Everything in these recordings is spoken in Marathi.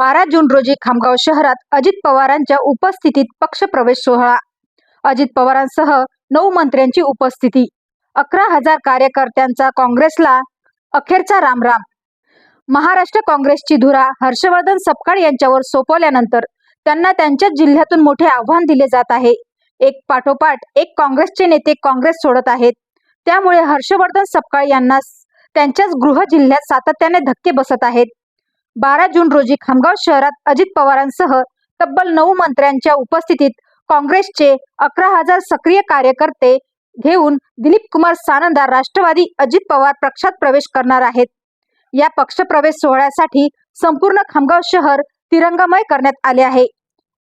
बारा जून रोजी खामगाव शहरात अजित पवारांच्या उपस्थितीत पक्षप्रवेश सोहळा. अजित पवारांसह नऊ मंत्र्यांची उपस्थिती. अकरा हजार कार्यकर्त्यांचा काँग्रेसला अखेरचा रामराम. महाराष्ट्र काँग्रेसची धुरा हर्षवर्धन सपकाळ यांच्यावर सोपवल्यानंतर त्यांना त्यांच्याच जिल्ह्यातून मोठे आव्हान दिले जात आहे. एक पाठोपाठ एक काँग्रेसचे नेते काँग्रेस सोडत आहेत. त्यामुळे हर्षवर्धन सपकाळ यांना त्यांच्याच गृह जिल्ह्यात सातत्याने धक्के बसत आहेत. बारा जून रोजी खामगाव शहरात अजित पवारांसह तब्बल नऊ मंत्र्यांच्या उपस्थितीत काँग्रेसचे अकरा हजार सक्रिय कार्यकर्ते घेऊन दिलीप कुमार सानंदा राष्ट्रवादी अजित पवार पक्षात प्रवेश करणार आहेत. या पक्षप्रवेश सोहळ्यासाठी संपूर्ण खामगाव शहर तिरंगामय करण्यात आले आहे.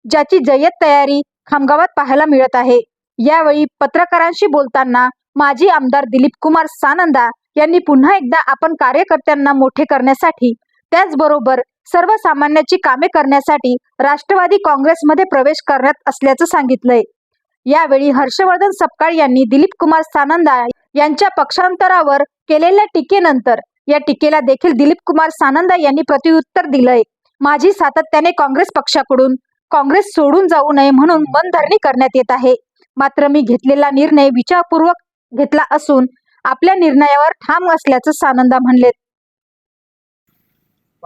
ज्याची जय्यत तयारी खामगावात पाहायला मिळत आहे. यावेळी पत्रकारांशी बोलताना माजी आमदार दिलीप कुमार सानंदा यांनी पुन्हा एकदा आपण कार्यकर्त्यांना मोठे करण्यासाठी त्याचबरोबर सर्वसामान्याची कामे करण्यासाठी राष्ट्रवादी काँग्रेसमध्ये प्रवेश करण्यात असल्याचं सांगितलंय. यावेळी हर्षवर्धन सपकाळ यांनी दिलीप कुमार सानंदा यांच्या पक्षांतरावर केलेल्या टीकेनंतर या टीकेला देखील दिलीप कुमार सानंदा यांनी प्रत्युत्तर दिलंय. माझी सातत्याने काँग्रेस पक्षाकडून काँग्रेस सोडून जाऊ नये म्हणून मनधरणी करण्यात येत आहे. मात्र मी घेतलेला निर्णय विचारपूर्वक घेतला असून आपल्या निर्णयावर ठाम असल्याचं सानंदा म्हणले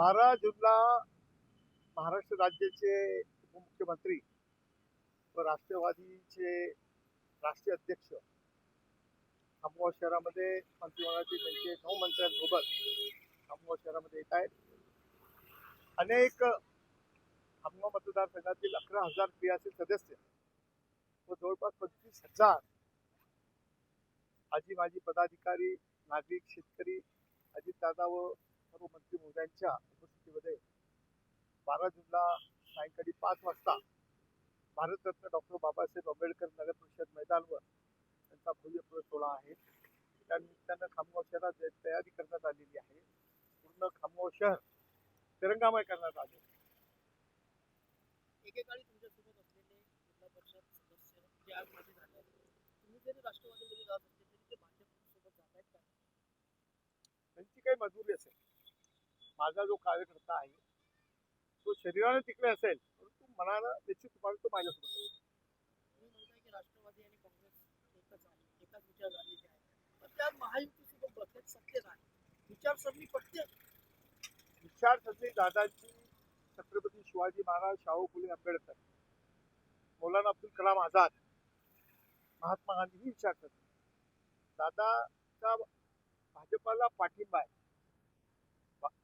बारा जूनला महाराष्ट्र राज्याचे उपमुख्यमंत्री व राष्ट्रवादीचे राष्ट्रीय अध्यक्ष खामगाव शहरामध्ये मंत्रिमंडळाचे त्यांचे नऊ मंत्र्यांसोबत खामगाव शहरामध्ये येत आहेत. अनेक खामगाव मतदारसंघातील अकरा हजार क्रियाचे सदस्य व जवळपास पंचवीस हजार आजी माजी पदाधिकारी नागरिक शेतकरी अजितदादा व सर्व मंत्री महोदयांच्या उपस्थितीमध्ये बारा जूनला सायंकाळी पाच वाजता भारतरत्न डॉक्टर बाबासाहेब आंबेडकर नगर परिषद मैदानवर त्यांचा भव्य सोहळा आहे. त्या निमित्तानं खामगाव शहरात तयारी करण्यात आलेली आहे. पूर्ण खामगाव शहर तिरंगामय करण्यात आले. एकेकाळी तुमच्यासोबत असलेले जिल्हा परिषद सदस्य जे आज माझे झाले तुम्ही जरी राष्ट्रवादीमध्ये जात असले तरी ते भाजपसोबत जात आहेत का? त्यांची काही मजुरी असेल. माझा जो कार्यकर्ता आहे तो शरीराने तिकडे असेल परंतु मनानं निश्चितपणे तो माझ्यासोबत राष्ट्रवादी आणि काँग्रेस एकच आहे एकाच विचारधारेचे आहे. त्या महायुतीसोबत बसण्यात शक्य नाही विचारसरणी पटते? विचारसरणी दादाची छत्रपती शिवाजी महाराज शाहू फुले आंबेडकर. मौलाना अब्दुल कलाम आझाद. महात्मा गांधी ही विचारसरणी. दादाचा भाजपाला पाठिंबा आहे.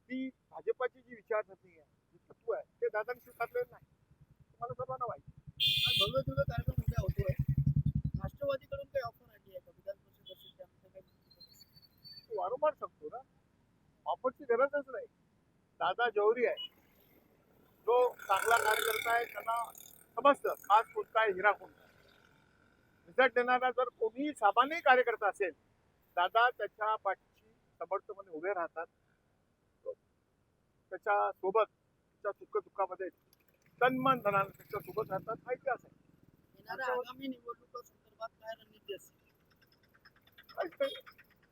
ती भाजपाची जी विचारसरणी आहे जी तत्व आहे ते दादांशी स्वीकारलेलं नाही. तुम्हाला सर्वांना माहिती भव्य दिव्य कार्यक्रम उद्या होतोय. राष्ट्रवादीकडून काही ऑफर आली आहे का? विधान परिषद असेल त्यामध्ये काही वारंवार सांगतो ना ऑफरची गरजच नाही. दादा जौहरी आहे. जो चांगला कार्यकर्ता आहे त्यांना समजतं खास कोणता आहे हिरा कोणता आहे रिझल्ट देणारा जर कोणीही सामान्य कार्यकर्ता असेल दादा त्याच्या पाठीशी समर्थपणे उभे राहतात. त्याच्या सोबत त्याच्या सुख दुःखामध्ये तन्मन धनानं त्याच्या सोबत राहतात. हा इतिहास आहे.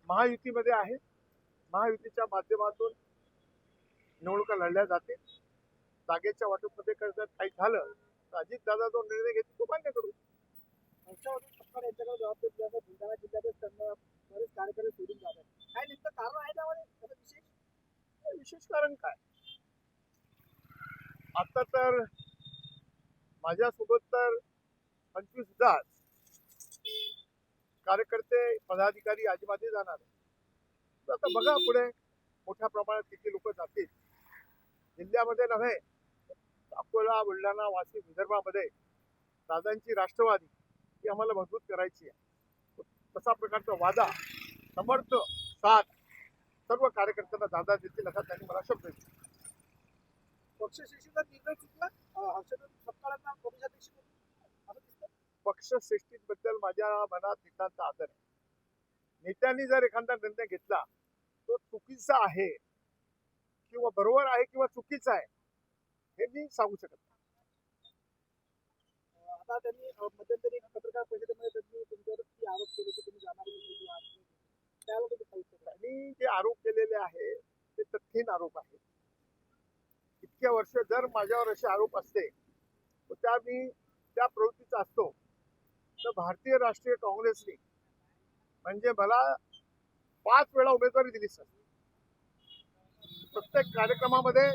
महायुतीमध्ये आहे. महायुतीच्या माध्यमातून निवडणुका लढल्या जाते जागेच्या वाटपमध्ये जर काही झालं तर अजित दादा जो निर्णय घेतील तो मान्य करू. जबाबदारी बरेच कार्यकर्ते सोडून जात आहेत काय नेमकं कारण आहे त्यामध्ये? विशेष विशेष कारण काय? आता तर माझ्यासोबत तर पंचवीस हजार कार्यकर्ते पदाधिकारी आजीबाजी जाणार तर आता बघा पुढे मोठ्या प्रमाणात किती लोक जातील. जिल्ह्यामध्ये नव्हे अकोला बुलढाणा वाशिम विदर्भामध्ये दादांची राष्ट्रवादी ही आम्हाला मजबूत करायची आहे. तसा प्रकारचा वादा समर्थ साथ सर्व कार्यकर्त्यांना दादा देतील असा त्यांनी मला शब्द दिला. पक्षश्रेष्ठीचा निर्णय चुकला? सपकाळांना पक्षश्रेष्ठींबद्दल माझ्या मनात नितांत आदर आहे. नेत्यांनी जर एखादा निर्णय घेतला तो चुकीचा आहे किंवा बरोबर आहे किंवा चुकीचा आहे हे मी सांगू शकत नाही. आता त्यांनी मध्यंतरी पत्रकार परिषदेमध्ये त्यांनी तुमच्यावरती आरोप केले की तुम्ही जाणार नाही, तुम्ही आरोप केले. त्याला तुम्ही काय उत्तर द्याल? त्यांनी जे आरोप केलेले आहे ते तथ्यहीन आरोप आहे इतक्या वर्ष जर माझ्यावर असे आरोप असते तर त्या मी त्या प्रवृत्तीचा असतो. तर भारतीय राष्ट्रीय काँग्रेसने म्हणजे मला पाच वेळा उमेदवारी दिली सर. प्रत्येक कार्यक्रमामध्ये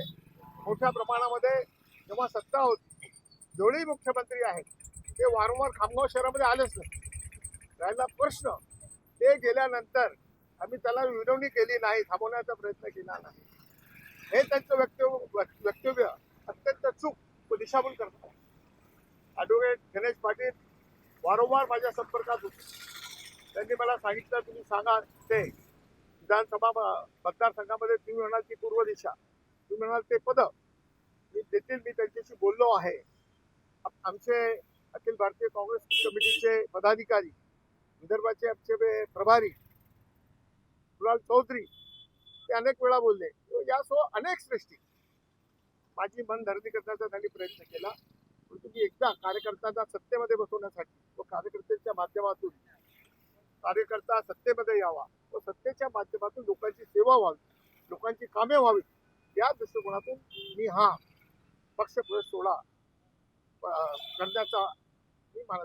मोठ्या प्रमाणामध्ये जेव्हा सत्ता होती जेवढेही मुख्यमंत्री आहेत ते वारंवार खामगाव शहरामध्ये आलेच नाही राहिला प्रश्न. ते गेल्यानंतर आम्ही त्याला विनवणी केली नाही थांबवण्याचा प्रयत्न केला नाही. हे त्यांचं वक्तव्य वक्तव्य अत्यंत चूक व दिशाभूल करतात. ॲडव्होकेट गणेश पाटील वारंवार माझ्या संपर्कात होते. त्यांनी मला सांगितलं तुम्ही सांगा ते विधानसभा मतदारसंघामध्ये तुम्ही म्हणाल ती पूर्व दिशा तुम्ही म्हणाल ते पद. मी देखील मी त्यांच्याशी बोललो आहे. आमचे अखिल भारतीय काँग्रेस कमिटीचे पदाधिकारी विदर्भाचे आमचे प्रभारी कुणाल चौधरी ते अनेक वेळा बोलले. यासह अनेक सृष्टी. माझी मन धरणी करण्याचा त्यांनी प्रयत्न केला. परंतु मी एकदा कार्यकर्त्यांना सत्तेमध्ये बसवण्यासाठी व कार्यकर्त्यांच्या माध्यमातून कार्यकर्ता सत्तेमध्ये यावा व सत्तेच्या माध्यमातून लोकांची सेवा व्हावी लोकांची कामे व्हावीत या दृष्टिकोनातून मी हा पक्ष सोडा करण्याचा मी मला